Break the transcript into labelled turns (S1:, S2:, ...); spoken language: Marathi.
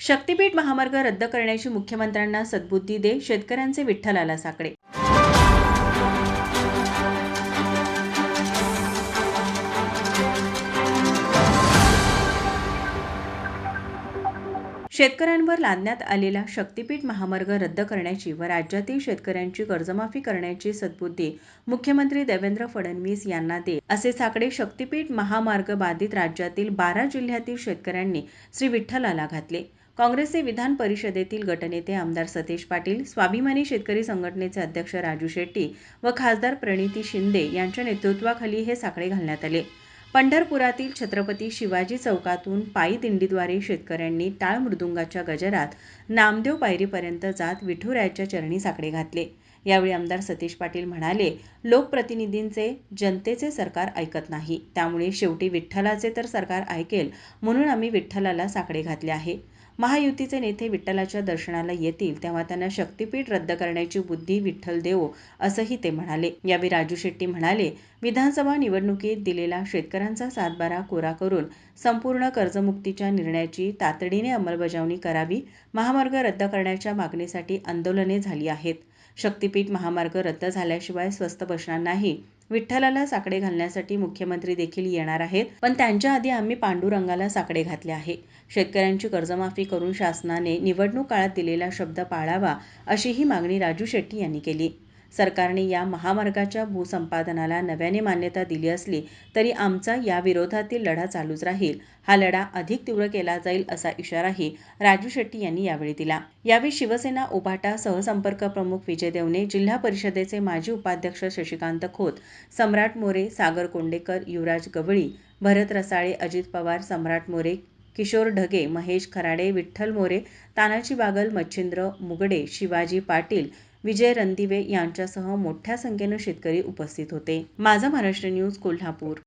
S1: शक्तीपीठ महामार्ग रद्द करण्याची मुख्यमंत्र्यांना सद्बुद्धी दे शेतकऱ्यांचे विठ्ठलाला साकडे. शेतकऱ्यांवर लादण्यात आलेला शक्तीपीठ महामार्ग रद्द करण्याची व राज्यातील शेतकऱ्यांची कर्जमाफी करण्याची सद्बुद्धी मुख्यमंत्री देवेंद्र फडणवीस यांना दे असे साकडे शक्तीपीठ महामार्ग बाधित राज्यातील बारा जिल्ह्यातील शेतकऱ्यांनी श्री विठ्ठलाला घातले. काँग्रेसचे विधान परिषदेतील गटनेते आमदार सतेज पाटील स्वाभिमानी शेतकरी संघटनेचे अध्यक्ष राजू शेट्टी व खासदार प्रणिती शिंदे यांच्या नेतृत्वाखाली हे साकडे घालण्यात आले. पंढरपुरातील छत्रपती शिवाजी चौकातून पायी दिंडीद्वारे शेतकऱ्यांनी टाळ मृदुंगाच्या गजरात नामदेव पायरीपर्यंत जात विठुरायाच्या चरणी साकडे घातले. यावेळी आमदार सतीश पाटील म्हणाले लोकप्रतिनिधींचे जनतेचे सरकार ऐकत नाही. त्यामुळे शेवटी विठ्ठलाचे तर सरकार ऐकेल म्हणून आम्ही विठ्ठलाला साकडे घातले आहे. महायुतीचे नेते विठ्ठलाच्या दर्शनाला येतील तेव्हा त्यांना शक्तीपीठ रद्द करण्याची बुद्धी विठ्ठल देवो असंही ते म्हणाले. यावेळी राजू शेट्टी म्हणाले विधानसभा निवडणुकीत दिलेला शेतकऱ्यांचा सातबारा कोरा करून संपूर्ण कर्जमुक्तीच्या निर्णयाची तातडीने अंमलबजावणी करावी महामार्ग रद्द करण्याच्या मागणीसाठी आंदोलने झाली आहेत. शक्तीपीठ महामार्ग रद्द झाल्याशिवाय स्वस्त बसणार नाही विठ्ठलाला साकडे घालण्यासाठी मुख्यमंत्री देखील येणार आहेत. पण त्यांच्या आधी आम्ही पांडुरंगाला साकडे घातले आहे. शेतकऱ्यांची कर्जमाफी करून शासनाने निवडणूक काळात दिलेला शब्द पाळावा अशीही मागणी राजू शेट्टी यांनी केली. सरकारने या महामार्गाच्या भूसंपादनाला नव्याने मान्यता दिली असली तरी आमचा या विरोधातील लढा चालूच राहील. हा लढा अधिक तीव्र केला जाईल असा इशाराही राजू शेट्टी यांनी यावेळी दिला. यावेळी शिवसेना उभाटा सहसंपर्क प्रमुख विजय देवणे जिल्हा परिषदेचे माजी उपाध्यक्ष शशिकांत खोत सम्राट मोरे सागर कोंडेकर युवराज गवळी भरत रसाळे अजित पवार सम्राट मोरे किशोर ढगे महेश खराडे विठ्ठल मोरे तानाजी बागल मच्छिंद्र मुगडे शिवाजी पाटील विजय रणदिवे यांच्यासह मोठ्या संख्येनं शेतकरी उपस्थित होते. माझा महाराष्ट्र न्यूज कोल्हापूर.